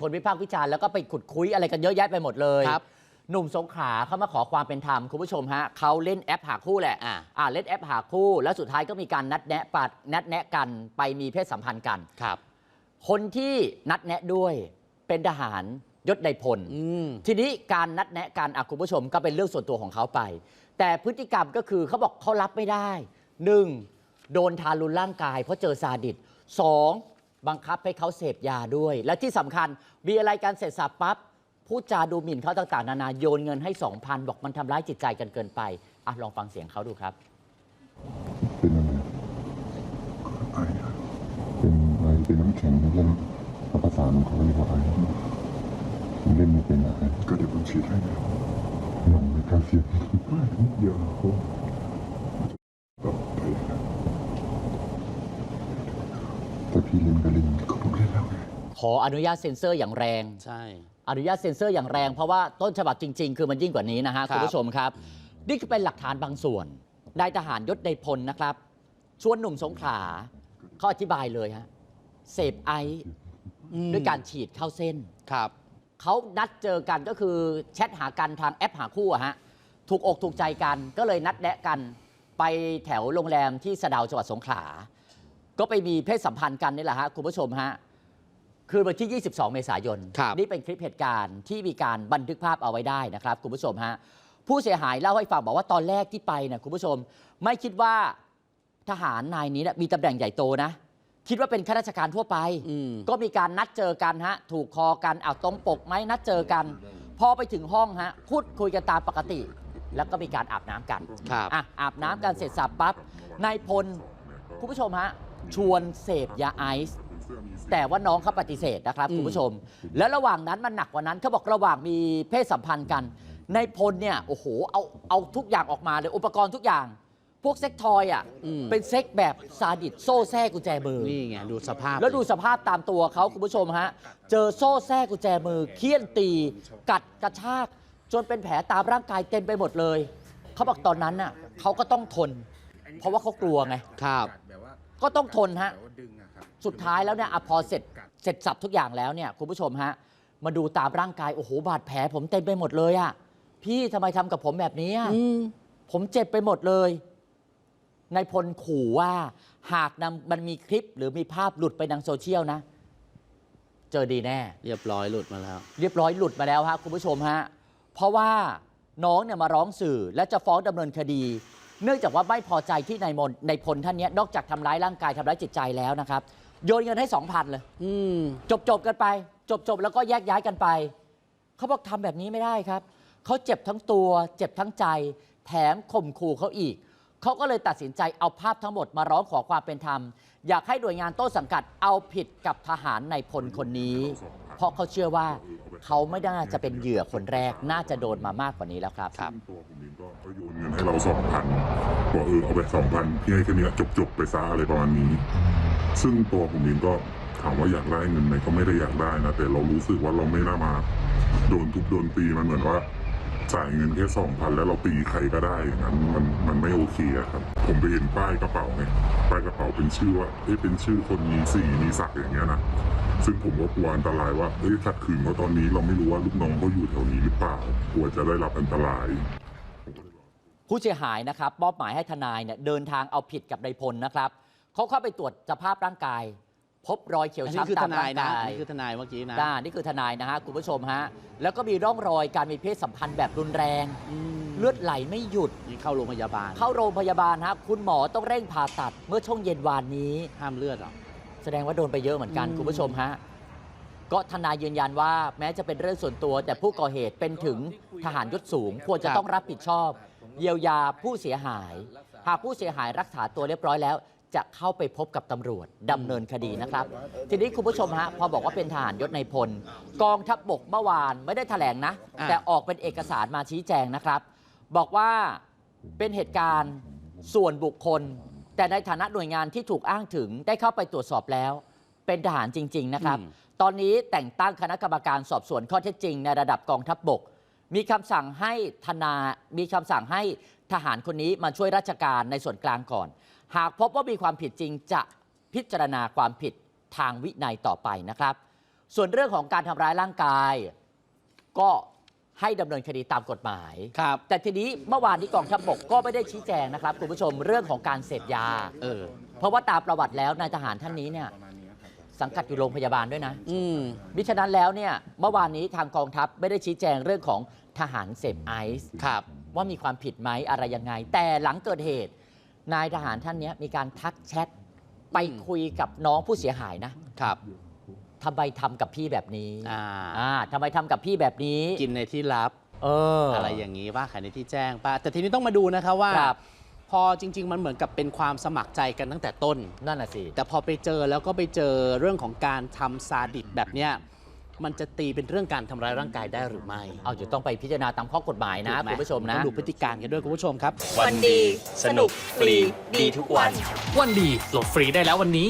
คนวิพากษ์วิจารณ์แล้วก็ไปขุดคุยอะไรกันเยอะแยะไปหมดเลยครับหนุ่มสงขลาเขามาขอความเป็นธรรมคุณผู้ชมฮะเขาเล่นแอปหาคู่แหละอ่าอ่าเล่นแอปหาคู่ แล้วสุดท้ายก็มีการนัดแนะปัดนัดแนะกันไปมีเพศสัมพันธ์กันครับ คนที่นัดแนะด้วยเป็นทหารยศในพล อืม ทีนี้การนัดแนะกันอะคุณผู้ชมก็เป็นเรื่องส่วนตัวของเขาไป แต่พฤติกรรมก็คือเขาบอกเขารับไม่ได้ 1. โดนทารุณร่างกายเพราะเจอซาดิส 2. บังคับให้เขาเสพยาด้วย และที่สำคัญมีอะไรกันเสร็จสับปั๊บพูดจาดูหมิ่นเขาต่างๆ นานาโยนเงินให้ 2,000 บอกมันทำร้ายจิตใจกันเกินไปอะลองฟังเสียงเขาดูครับ เป็นอะไรไอเป็นไอเป็นน้ำแข็งเล่นภาษาของเขาเรียกว่าไอเล่นไม่เป็นอะไรก็เดี๋ยวผมฉีดให้นะลองไม่กล้าเสียงไม่นิดเดียวเขาต่อไปนะ แต่ พี่เล่นก็เล่นก็ผมเล่นแล้วไงขออนุญาตเซ็นเซอร์อย่างแรง ใช่ อนุญาตเซ็นเซอร์อย่างแรงเพราะว่าต้นฉบับจริง ๆ คือมันยิ่งกว่านี้นะฮะครับคุณผู้ชมครับ นี่คือเป็นหลักฐานบางส่วนนายทหารยศในพลนะครับ ชวนหนุ่มสงขลาเขาอธิบายเลยฮะเสพไอซ์อืมด้วยการฉีดเข้าเส้นครับเขานัดเจอกันก็คือแชทหากันทางแอปหาคู่อะฮะถูกอกถูกใจกันก็เลยนัดแนะกันไปแถวโรงแรมที่สะเดาวจังหวัดสงขลา ก็ไปมีเพศสัมพันธ์กันนี่แหละฮะคุณผู้ชมฮะคืนวันที่ 22 เมษายน ครับ นี่เป็นคลิปเหตุการณ์ที่มีการบันทึกภาพเอาไว้ได้นะครับ คุณผู้ชมฮะผู้เสียหายเล่าให้ฟังบอกว่าตอนแรกที่ไปเนี่ยคุณผู้ชม ไม่คิดว่าทหารนายนี้เนี่ยมีตำแหน่งใหญ่โตนะ คิดว่าเป็นข้าราชการทั่วไป อืม ก็มีการนัดเจอกันฮะ ถูกคอกันเอาตรงปกไหมนัดเจอกัน พอไปถึงห้องฮะพูดคุยกันตามปกติ แล้วก็มีการอาบน้ำกันครับ อะอาบน้ำกันเสร็จสับปั๊บนายพล คุณผู้ชมฮะ ชวนเสพยาไอซ์แต่ว่าน้องเขาปฏิเสธนะครับอืมคุณผู้ชม แล้วระหว่างนั้นมันหนักกว่านั้นเขาบอกระหว่างมีเพศสัมพันธ์กันนายพลเนี่ยโอ้โหเอาเอาทุกอย่างออกมาเลยอุปกรณ์ทุกอย่าง พวกเซ็กทอยอะอืมเป็นเซ็กแบบซาดิสโซ่แทรกกุญแจมือนี่ไงดูสภาพ แล้วดูสภาพตามตัวเขาคุณผู้ชมฮะเจอโซ่แทรกกุญแจมือเคี่ยนตี กัดกระชากจนเป็นแผลตามร่างกายเต็มไปหมดเลยเขาบอกตอนนั้นน่ะเขาก็ต้องทน เพราะว่าเขากลัวไงครับ ก็ต้องทนฮะ สุดท้ายแล้วเนี่ยอะพอเสร็จเสร็จสับทุกอย่างแล้วเนี่ยคุณผู้ชมฮะ มาดูตามร่างกาย โอ้โห บาดแผลผมเต็มไปหมดเลยอะพี่ทำไมทำกับผมแบบนี้อะอืมผมเจ็บไปหมดเลยนายพลขู่ว่า หากนำมันมีคลิปหรือมีภาพหลุดไปทางโซเชียลนะ เจอดีแน่ เรียบร้อยหลุดมาแล้ว เรียบร้อยหลุดมาแล้วฮะคุณผู้ชมฮะ เพราะว่าน้องเนี่ยมาร้องสื่อและจะฟ้องดำเนินคดี เนื่องจากว่าไม่พอใจที่นายมนในายพลท่านเนี้ยนอกจากทำร้ายร่างกายทำร้ายจิตใจแล้วนะครับ โยนเงินให้สองพันเลยอืมจบจบกันไป จบจบแล้วก็แยกย้ายกันไป เขาบอกทำแบบนี้ไม่ได้ครับ เขาเจ็บทั้งตัว เจ็บทั้งใจ แถมข่มขู่เขาอีก เขาก็เลยตัดสินใจเอาภาพทั้งหมดมาร้องขอความเป็นธรรม อยากให้หน่วยงานต้นสังกัดเอาผิดกับทหารในพลคนนี้ เพราะเขาเชื่อว่าเขาไม่น่าจะเป็นเหยื่อคนแรก น่าจะโดนมามากกว่านี้แล้วครับ ให้เราสองพันบอกเออเอาไปสองพันพี่ให้แค่นี้จบจบๆไปซะอะไรประมาณนี้ ซึ่งตัวผมเองก็ถามว่าอยากได้เงินไหมก็ไม่ได้อยากได้นะแต่เรารู้สึกว่าเราไม่น่ามา โดนทุบโดนตีมันเหมือนว่าจ่ายเงินแค่สองพันแล้วเราตีใครก็ได้อย่างนั้นมันมันไม่โอเคอะครับ ผมไปเห็นป้ายกระเป๋าไงป้ายกระเป๋าเป็นชื่อว่าเอ๊ะเป็นชื่อคนมีสีมีศักดิ์อย่างเงี้ยนะซึ่งผมก็กลัวอันตรายว่าเอ้ยขัดขืนเขาตอนนี้เราไม่รู้ว่าลูกน้องเขาอยู่แถวนี้หรือเปล่ากลัวจะได้รับอันตราย ผู้เสียหายนะครับมอบหมายให้ทนายเนี่ยเดินทางเอาผิดกับนายพลนะครับเขาเข้าไปตรวจสภาพร่างกาย พบรอยเขียวอันนี้คือช้ำทตามนาร่ายงนะกาอันยนี้คือทนายเมื่อกี้นะด้านี่คือทนายนะฮะคุณผู้ชมฮะแล้วก็มีร่องรอยการมีเพศสัมพันธ์แบบรุนแรงอืมเลือดไหลไม่หยุดนี่เข้าโรงพยาบาล เข้าโรงพยาบาลครับคุณหมอต้องเร่งผ่าตัดเมื่อช่วงเย็นวานนี้ห้ามเลือดเหรอแสดงว่าโดนไปเยอะเหมือนกันอืมคุณผู้ชมฮะก็ทนายยืนยันว่าแม้จะเป็นเรื่องส่วนตัว แต่ผู้ก่อเหตุเป็นถึงทหารยศสูง ควรจะต้องรับผิดชอบ เยียวยาผู้เสียหาย หากผู้เสียหายรักษาตัวเรียบร้อยแล้ว จะเข้าไปพบกับตำรวจดำเนินคดีนะครับ ทีนี้คุณผู้ชมฮะพอบอกว่าเป็นทหารยศในพล กองทัพบบกเมื่อวานไม่ได้แถลงนะ อ่า แต่ออกเป็นเอกสารมาชี้แจงนะครับ บอกว่าเป็นเหตุการณ์ส่วนบุคคล แต่ในฐานะหน่วยงานที่ถูกอ้างถึงได้เข้าไปตรวจสอบแล้ว เป็นทหารจริง ๆ นะครับอืมตอนนี้แต่งตั้งคณะกรรมการสอบสวนข้อเท็จจริงในระดับกองทัพบบก มีคำสั่งให้ธนา มีคำสั่งให้ทหารคนนี้มาช่วยราชการในส่วนกลางก่อน หากพบว่ามีความผิดจริงจะพิจารณาความผิดทางวินัยต่อไปนะครับ ส่วนเรื่องของการทำร้ายร่างกาย ก็ให้ดำเนินคดีตามกฎหมาย ครับ แต่ทีนี้เมื่อวานนี้กองทัพบกก็ไม่ได้ชี้แจงนะครับคุณผู้ชมเรื่องของการเสพยา เออ เพราะว่าตามประวัติแล้วนายทหารท่านนี้เนี่ย สังกัดอยู่โรงพยาบาลด้วยนะ อืมมิฉะนั้นแล้วเนี่ยเมื่อวานนี้ทางกองทัพไม่ได้ชี้แจงเรื่องของทหารเสพไอซ์ครับ ว่ามีความผิดไหมอะไรยังไง แต่หลังเกิดเหตุ นายทหารท่านเนี้ยมีการทักแชทไปคุยกับน้องผู้เสียหายนะครับทำไมทำกับพี่แบบนี้อ่าอ่าทำไมทำกับพี่แบบนี้กินในที่ลับ เออออะไรอย่างนี้ว่าขายในที่แจ้งป่ะแต่ทีนี้ต้องมาดูนะคะว่า ครับ พอจริง ๆ มันเหมือนกับเป็นความสมัครใจกันตั้งแต่ต้น นั่นน่ะสิ แต่พอไปเจอแล้วก็ไปเจอเรื่องของการทำซาดิสแบบเนี้ยมันจะตีเป็นเรื่องการทำร้ายร่างกายได้หรือไม่เอาจะต้องไปพิจารณาตามข้อกฎหมายนะ ถูกไหคุณผู้ชมนะต้องดูพฤติการกันด้วยคุณผู้ชมครับ วันดี สนุก ฟรี ดีทุกวัน วันดีโหลดฟรีได้แล้ววันนี้